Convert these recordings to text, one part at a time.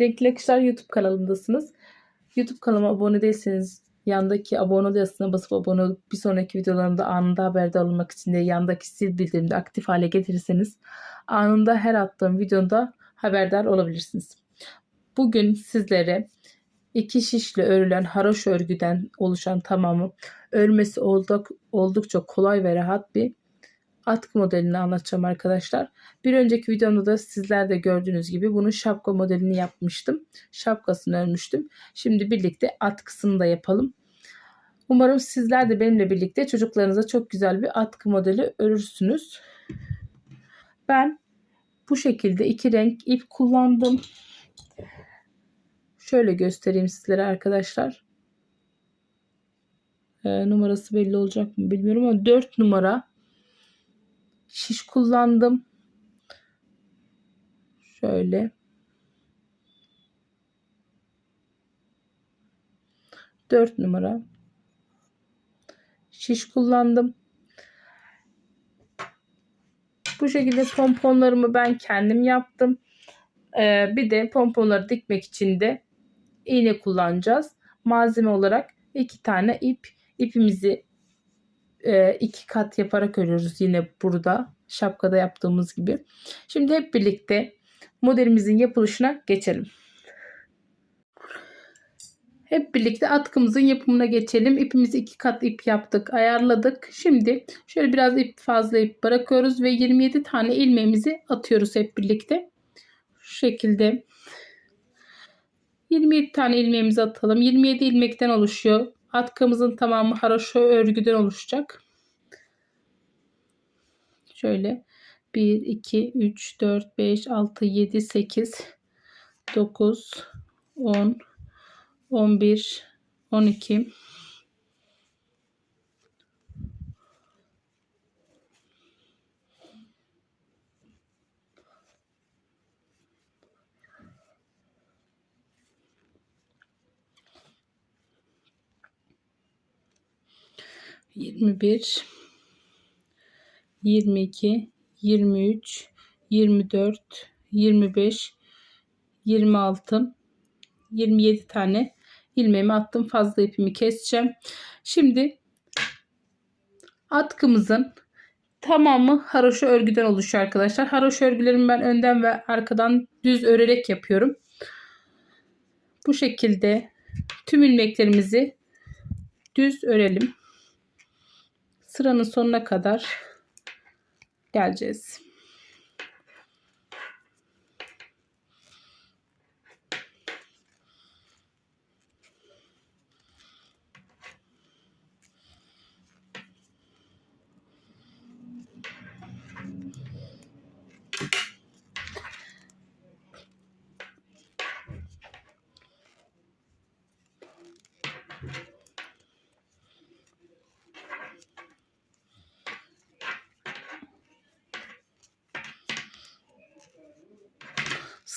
Renkli Akışlar YouTube kanalındasınız. YouTube kanalıma abone değilseniz yandaki abone ol yazısına basıp abone olup bir sonraki videolarımda anında haberdar olmak için de yandaki sil bildirimde aktif hale getirirseniz anında her attığım videoda haberdar olabilirsiniz. Bugün sizlere iki şişle örülen haroş örgüden oluşan tamamı örmesi olduk, oldukça kolay ve rahat bir atkı modelini anlatacağım arkadaşlar. Bir önceki videomda da sizler de gördüğünüz gibi bunun şapka modelini yapmıştım. Şapkasını örmüştüm. Şimdi birlikte atkısını da yapalım. Umarım sizler de benimle birlikte çocuklarınıza çok güzel bir atkı modeli örürsünüz. Ben bu şekilde iki renk ip kullandım. Şöyle göstereyim sizlere arkadaşlar. E, numarası belli olacak mı bilmiyorum ama 4 numara şiş kullandım. Şöyle. Dört numara şiş kullandım. Bu şekilde pomponlarımı ben kendim yaptım. Ee, bir de pomponları dikmek için de iğne kullanacağız. Malzeme olarak iki tane ip. İpimizi e, iki kat yaparak örüyoruz yine burada şapkada yaptığımız gibi. Şimdi hep birlikte modelimizin yapılışına geçelim. Hep birlikte atkımızın yapımına geçelim. İpimizi iki kat ip yaptık, ayarladık. Şimdi şöyle biraz ip fazla ip bırakıyoruz ve 27 tane ilmeğimizi atıyoruz hep birlikte. Şu şekilde 27 tane ilmeğimizi atalım. 27 ilmekten oluşuyor. Atkımızın tamamı haroşa örgüden oluşacak. Şöyle 1, 2, 3, 4, 5, 6, 7, 8, 9, 10, 11, 12, Yirmi bir, yirmi iki, yirmi üç, yirmi dört, yirmi beş, yirmi altı, yirmi yedi tane ilmeğimi attım. Fazla ipimi keseceğim. Şimdi atkımızın tamamı haroşa örgüden oluşuyor arkadaşlar. Haroşa örgülerimi ben önden ve arkadan düz örerek yapıyorum. Bu şekilde tüm ilmeklerimizi düz örelim. Sıranın sonuna kadar geleceğiz.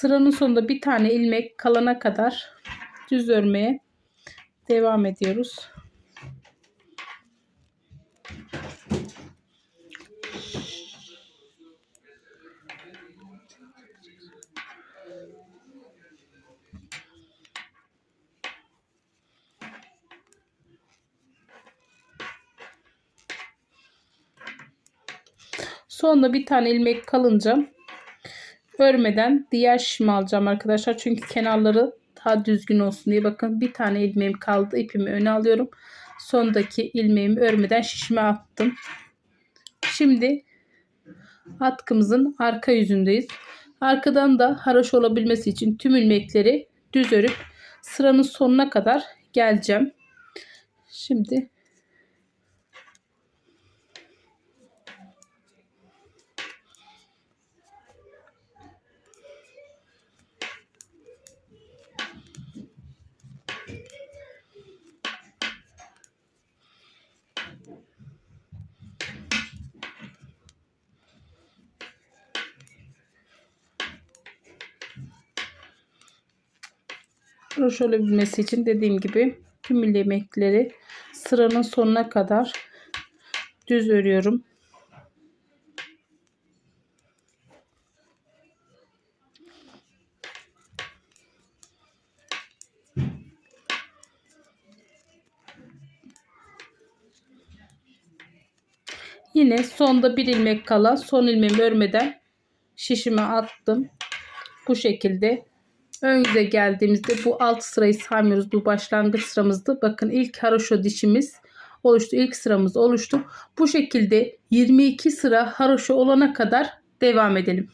Sıranın sonunda bir tane ilmek kalana kadar düz örmeye devam ediyoruz. Sonunda bir tane ilmek kalınca örmeden diğer şişimi alacağım arkadaşlar. Çünkü kenarları daha düzgün olsun diye. Bakın bir tane ilmeğim kaldı. İpimi öne alıyorum. Sondaki ilmeğimi örmeden şişime attım. Şimdi atkımızın arka yüzündeyiz. Arkadan da haraş olabilmesi için tüm ilmekleri düz örüp sıranın sonuna kadar geleceğim. Şimdi Broş olabilmesi için dediğim gibi tüm ilmekleri sıranın sonuna kadar düz örüyorum. Yine sonda bir ilmek kala son ilmeğimi örmeden şişime attım. Bu şekilde ön yüze geldiğimizde bu alt sırayı saymıyoruz. Bu başlangıç sıramızdı. Bakın ilk haroşo dişimiz oluştu. İlk sıramız oluştu. Bu şekilde 22 sıra haroşo olana kadar devam edelim.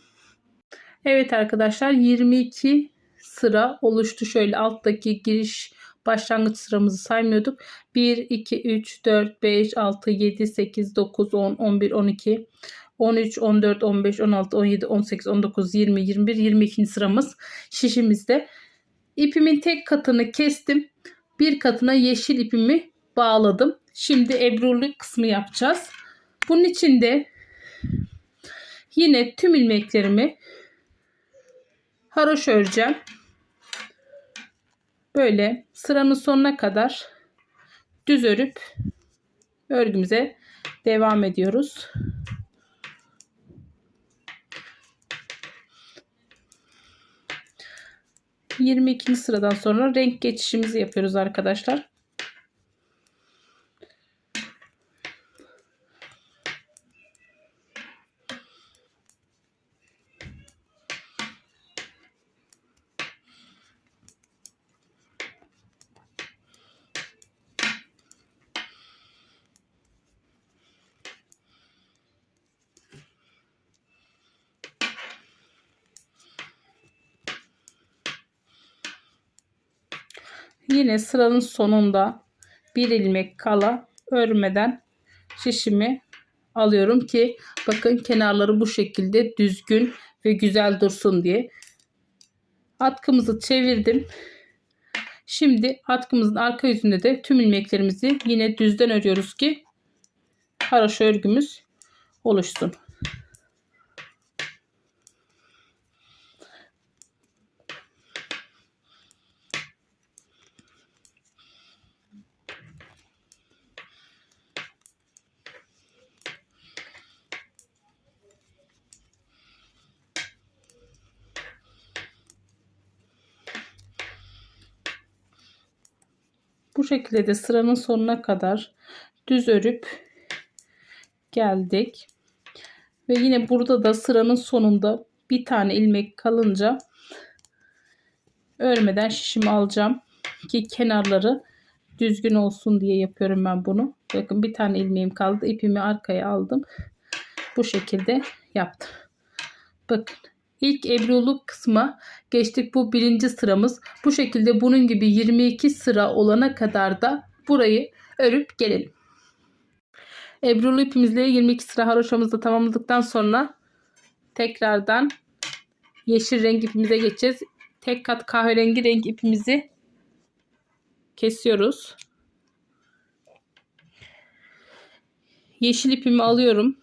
Evet arkadaşlar 22 sıra oluştu. Şöyle alttaki giriş başlangıç sıramızı saymıyorduk. 1, 2, 3, 4, 5, 6, 7, 8, 9, 10, 11, 12, 13, 14, 15, 16, 17, 18, 19, 20, 21, 22. sıramız şişimizde. İpimin tek katını kestim. Bir katına yeşil ipimi bağladım. Şimdi ebrulu kısmı yapacağız. Bunun için de yine tüm ilmeklerimi haroş öreceğim. Böyle sıranın sonuna kadar düz örüp örgümüze devam ediyoruz. Yirmi ikinci sıradan sonra renk geçişimizi yapıyoruz arkadaşlar. Yine sıranın sonunda bir ilmek kala örmeden şişimi alıyorum ki bakın kenarları bu şekilde düzgün ve güzel dursun diye. Atkımızı çevirdim. Şimdi atkımızın arka yüzünde de tüm ilmeklerimizi yine düzden örüyoruz ki haroşa örgümüz oluşsun. Bu şekilde de sıranın sonuna kadar düz örüp geldik. Ve yine burada da sıranın sonunda bir tane ilmek kalınca örmeden şişimi alacağım ki kenarları düzgün olsun diye yapıyorum ben bunu. Bakın bir tane ilmeğim kaldı. İpimi arkaya aldım. Bu şekilde yaptım. Bakın ilk ebruluk kısma geçtik. Bu birinci sıramız. Bu şekilde bunun gibi 22 sıra olana kadar da burayı örüp gelelim. Ebrulu ipimizle 22 sıra haroşamızı tamamladıktan sonra tekrardan yeşil renk ipimize geçeceğiz. Tek kat kahverengi renk ipimizi kesiyoruz. Yeşil ipimi alıyorum.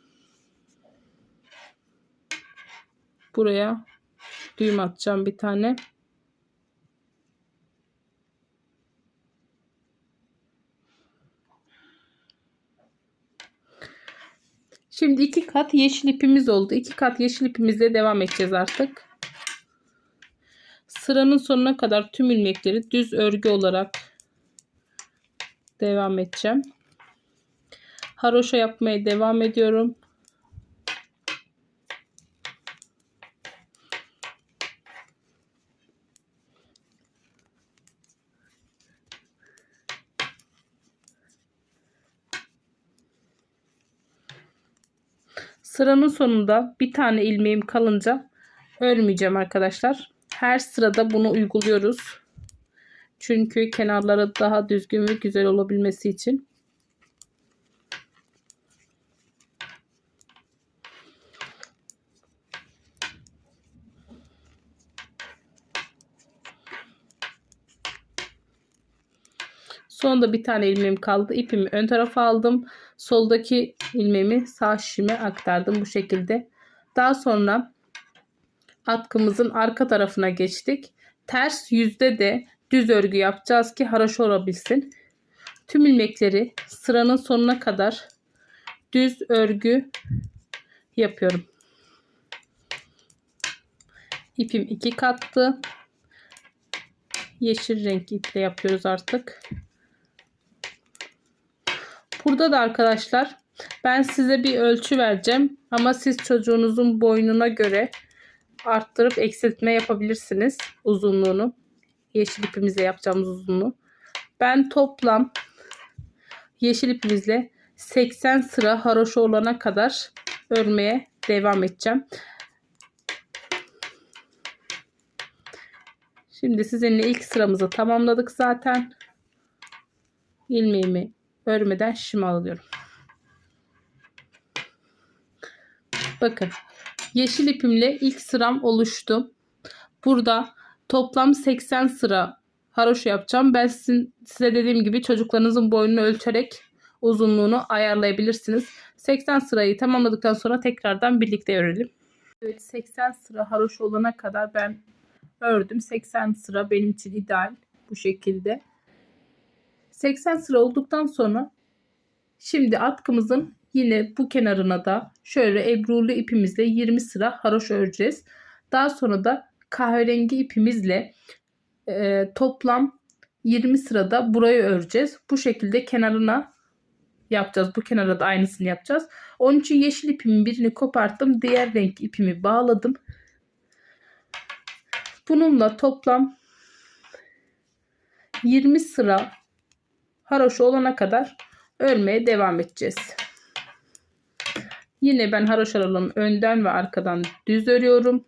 Buraya düğüm atacağım bir tane. Şimdi iki kat yeşil ipimiz oldu. İki kat yeşil ipimizle devam edeceğiz artık. Sıranın sonuna kadar tüm ilmekleri düz örgü olarak devam edeceğim. Haroşa yapmaya devam ediyorum. Sıranın sonunda bir tane ilmeğim kalınca örmeyeceğim arkadaşlar. Her sırada bunu uyguluyoruz. Çünkü kenarları daha düzgün ve güzel olabilmesi için. Sonunda bir tane ilmeğim kaldı. İpimi ön tarafa aldım. Soldaki ilmeğimi sağ şişime aktardım bu şekilde. Daha sonra atkımızın arka tarafına geçtik. Ters yüzde de düz örgü yapacağız ki haraşo olabilsin. Tüm ilmekleri sıranın sonuna kadar düz örgü yapıyorum. İpim iki kattı. Yeşil renk iple yapıyoruz artık. Burada da arkadaşlar Ben size bir ölçü vereceğim ama siz çocuğunuzun boynuna göre arttırıp eksiltme yapabilirsiniz uzunluğunu. Yeşil ipimizle yapacağımız uzunluğu. Ben toplam yeşil ipimizle 80 sıra haroşa olana kadar örmeye devam edeceğim. Şimdi sizinle ilk sıramızı tamamladık zaten. İlmeğimi örmeden şişimi alıyorum. Bakın yeşil ipimle ilk sıram oluştu. Burada toplam 80 sıra haroşa yapacağım. Ben sizin, size dediğim gibi çocuklarınızın boynunu ölçerek uzunluğunu ayarlayabilirsiniz. 80 sırayı tamamladıktan sonra tekrardan birlikte örelim. Evet 80 sıra haroşa olana kadar ben ördüm. 80 sıra benim için ideal bu şekilde. 80 sıra olduktan sonra şimdi atkımızın yine bu kenarına da şöyle ebrulu ipimizle 20 sıra haroşa öreceğiz. Daha sonra da kahverengi ipimizle e, toplam 20 sırada burayı öreceğiz. Bu şekilde kenarına yapacağız. Bu kenara da aynısını yapacağız. Onun için yeşil ipimin birini koparttım. Diğer renk ipimi bağladım. Bununla toplam 20 sıra haroşa olana kadar örmeye devam edeceğiz. Yine ben haroşalarımı önden ve arkadan düz örüyorum.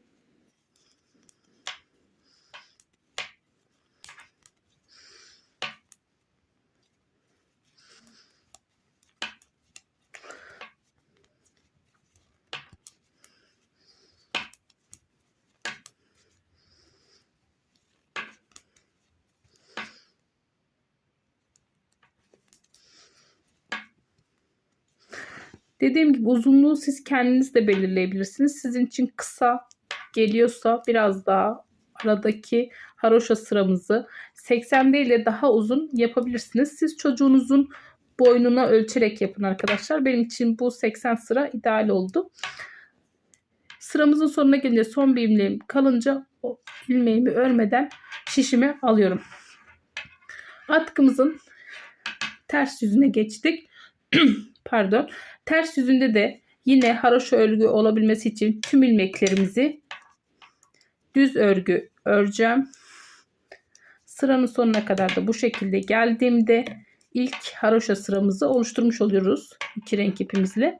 Dediğim gibi uzunluğu siz kendiniz de belirleyebilirsiniz. Sizin için kısa geliyorsa biraz daha aradaki haroşa sıramızı 80 değil de daha uzun yapabilirsiniz. Siz çocuğunuzun boynuna ölçerek yapın arkadaşlar. Benim için bu 80 sıra ideal oldu. Sıramızın sonuna gelince son bir ilmeğim kalınca o ilmeğimi örmeden şişime alıyorum. Atkımızın ters yüzüne geçtik. Pardon. Ters yüzünde de yine haroşa örgü olabilmesi için tüm ilmeklerimizi düz örgü öreceğim. Sıranın sonuna kadar da bu şekilde geldiğimde ilk haroşa sıramızı oluşturmuş oluyoruz. iki renk ipimizle.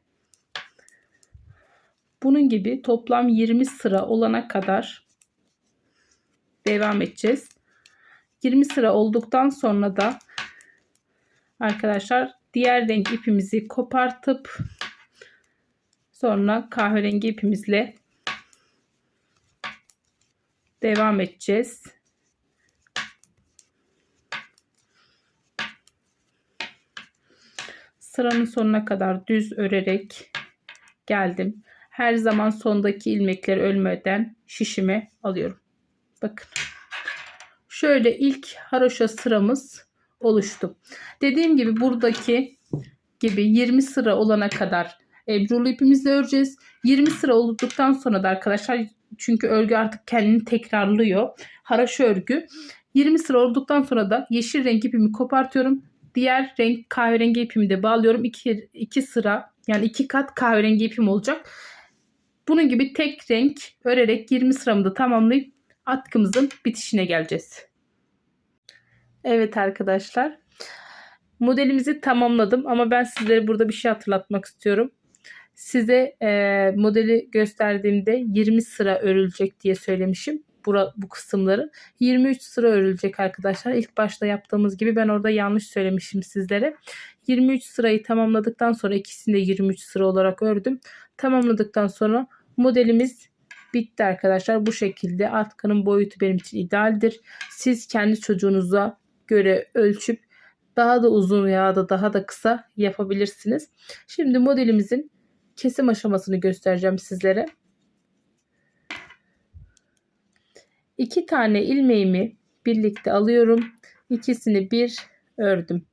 Bunun gibi toplam 20 sıra olana kadar devam edeceğiz. 20 sıra olduktan sonra da arkadaşlar diğer renk ipimizi kopartıp sonra kahverengi ipimizle devam edeceğiz. Sıranın sonuna kadar düz örerek geldim. Her zaman sondaki ilmekleri ölmeden şişime alıyorum. Bakın. Şöyle ilk haroşa sıramız oluştu. Dediğim gibi buradaki gibi 20 sıra olana kadar ebrulu ipimizle öreceğiz. 20 sıra olduktan sonra da arkadaşlar çünkü örgü artık kendini tekrarlıyor. Haraşo örgü. 20 sıra olduktan sonra da yeşil renk ipimi kopartıyorum. Diğer renk kahverengi ipimi de bağlıyorum. 2 2 sıra yani 2 kat kahverengi ipim olacak. Bunun gibi tek renk örerek 20 sıramı da tamamlayıp atkımızın bitişine geleceğiz. Evet arkadaşlar. Modelimizi tamamladım ama ben sizlere burada bir şey hatırlatmak istiyorum. Size e, modeli gösterdiğimde 20 sıra örülecek diye söylemişim. Bura, bu kısımları. 23 sıra örülecek arkadaşlar. İlk başta yaptığımız gibi ben orada yanlış söylemişim sizlere. 23 sırayı tamamladıktan sonra ikisini de 23 sıra olarak ördüm. Tamamladıktan sonra modelimiz bitti arkadaşlar. Bu şekilde atkının boyutu benim için idealdir. Siz kendi çocuğunuza göre ölçüp daha da uzun ya da daha da kısa yapabilirsiniz. Şimdi modelimizin kesim aşamasını göstereceğim sizlere. İki tane ilmeğimi birlikte alıyorum. İkisini bir ördüm.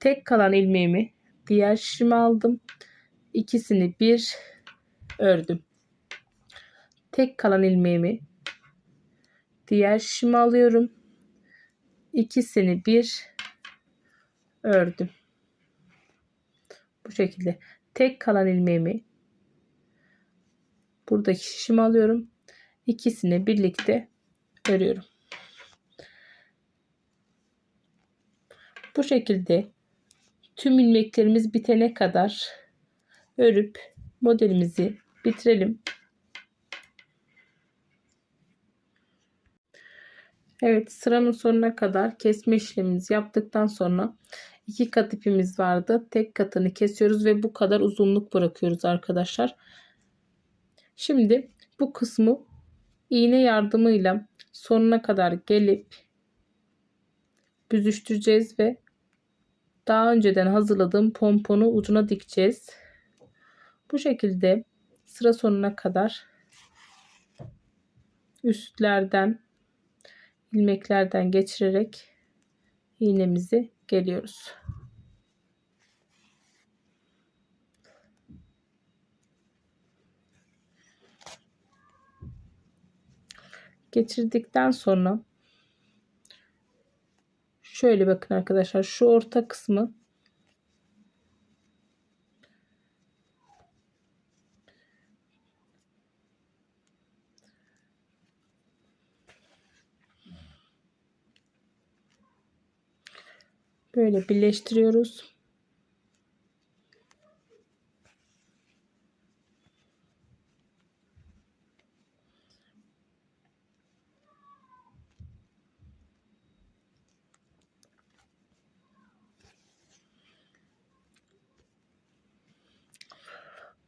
Tek kalan ilmeğimi diğer şişime aldım. İkisini bir ördüm. Tek kalan ilmeğimi diğer şişime alıyorum ikisini bir ördüm. Bu şekilde. tek kalan ilmeğimi buradaki şişimi alıyorum. İkisini birlikte örüyorum. Bu şekilde tüm ilmeklerimiz bitene kadar örüp modelimizi bitirelim. Evet sıranın sonuna kadar kesme işlemimizi yaptıktan sonra iki kat ipimiz vardı. Tek katını kesiyoruz ve bu kadar uzunluk bırakıyoruz arkadaşlar. Şimdi bu kısmı iğne yardımıyla sonuna kadar gelip büzüştüreceğiz ve daha önceden hazırladığım pomponu ucuna dikeceğiz. Bu şekilde sıra sonuna kadar üstlerden ilmeklerden geçirerek iğnemizi geliyoruz. Geçirdikten sonra şöyle bakın arkadaşlar şu orta kısmı Böyle birleştiriyoruz.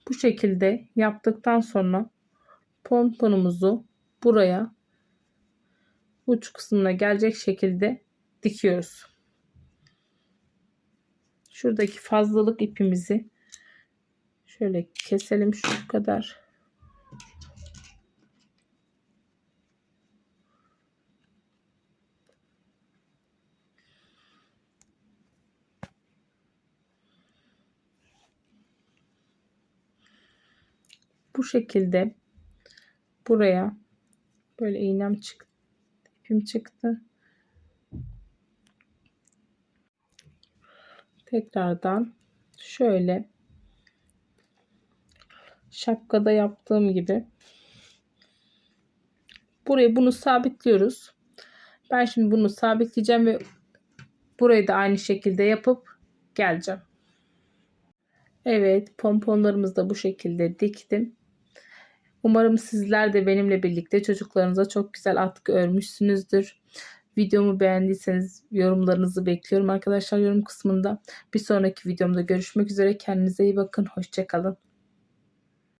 Bu şekilde yaptıktan sonra pomponumuzu buraya uç kısmına gelecek şekilde dikiyoruz. Şuradaki fazlalık ipimizi şöyle keselim şu kadar. Bu şekilde buraya böyle iğnem çıktı. ipim çıktı. Tekrardan şöyle şapkada yaptığım gibi buraya bunu sabitliyoruz. Ben şimdi bunu sabitleyeceğim ve burayı da aynı şekilde yapıp geleceğim. Evet pomponlarımızı da bu şekilde diktim. Umarım sizler de benimle birlikte çocuklarınıza çok güzel atkı örmüşsünüzdür. Videomu beğendiyseniz yorumlarınızı bekliyorum arkadaşlar yorum kısmında. Bir sonraki videomda görüşmek üzere. Kendinize iyi bakın. Hoşçakalın.